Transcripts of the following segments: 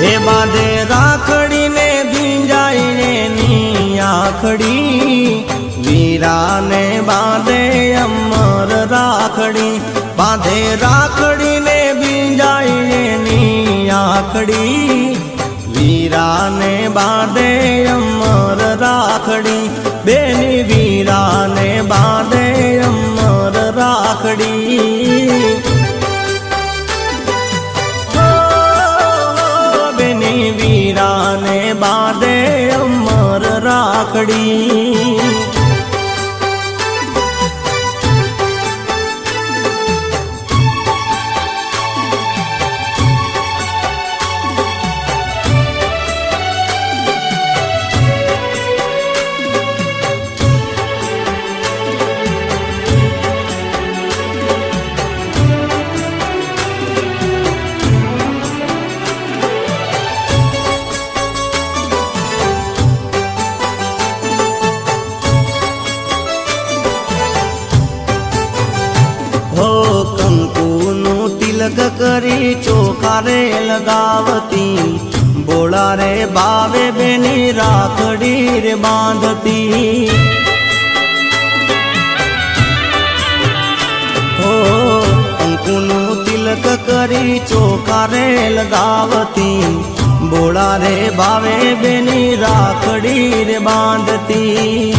હે બાંધે રાખડીને ભીંજાઈને ની આખડી. વીરાને બાંધે અમર રાખડી. બાંધે રાખડીને ભીંજાઈને ની આખડી. વીરાને બાંધે અમર રાખડી. બેની વીરાને રાખડી તિલક કરી ચોખારે લગાવતી, બોળા રે બાવે બેની રાખડી રે બાંધતી. હો, કંકુનું તિલક કરી ચોખારે લગાવતી, બોળા રે બાવે બેની રાખડી રે બાંધતી.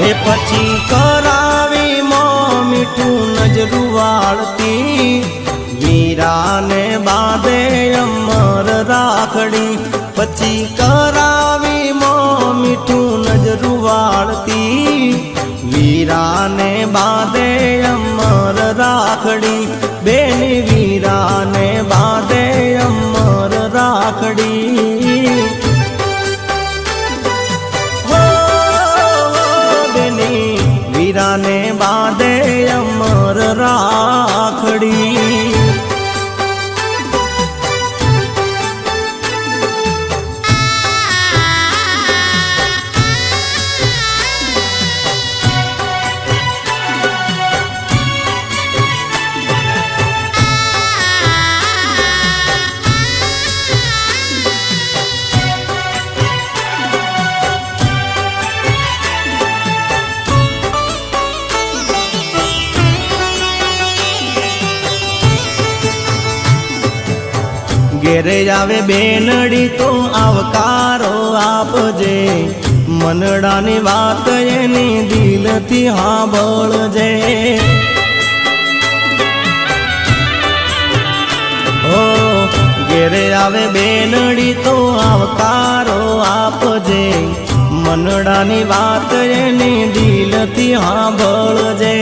એ પછી કરાવી મો મીઠું નજરું વાળતી. વીરાને બાંધે અમર રાખડી. પછી કરાવી મો મીઠું નજરું વાળતી. વીરાને બાંધે અમર રાખડી. ઘેરે આવે બેનડી તો આવકારો આપજે. મનડાની વાત એની દિલથી સાંભળજે. ઓ ઘેરે આવે બેનડી તો આવકારો આપજે. મનડાની વાત એની દિલથી સાંભળજે.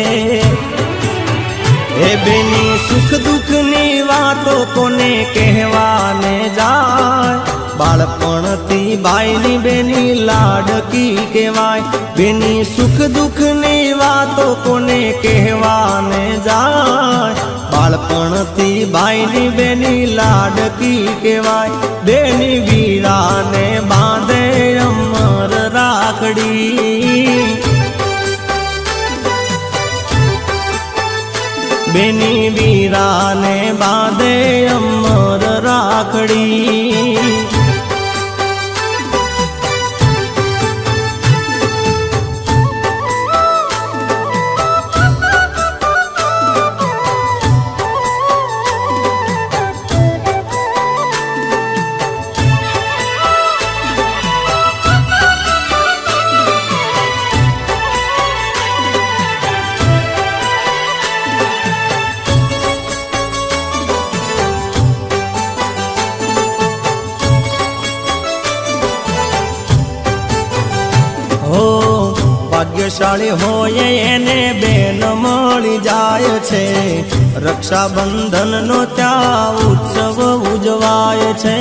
હે બેની સુખ દુઃખની વાતો કોને કહેવાને જાય? બાળપણથી ભાઈની બેની લાડકી કહેવાય. બેની સુખ દુઃખની વાતો કોને કહેવાને જાય? બાળપણથી ભાઈની બેની લાડકી કહેવાય. બેની વીરાને બાંધે અમર રાખડી. બેની વીરાને બાંધે અમર રાખડી. ભાગ્યશાળી હોય એને બેન મળી જાય છે. રક્ષાબંધનનો ત્યાં ઉત્સવ ઉજવાય છે.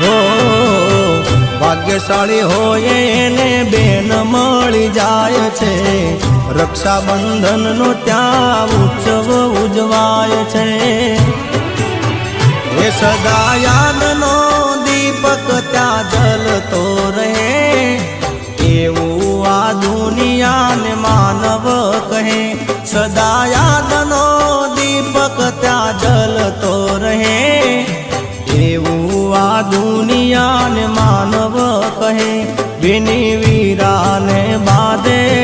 હો, ભાગ્યશાળી હોય એને બેન મળી જાય છે. રક્ષાબંધનનો ત્યાં ઉત્સવ ઉજવાય છે. એ સદા બદલતો રહે એવું આ દુનિયાને માનવ કહે. વિની વીરાને બાદે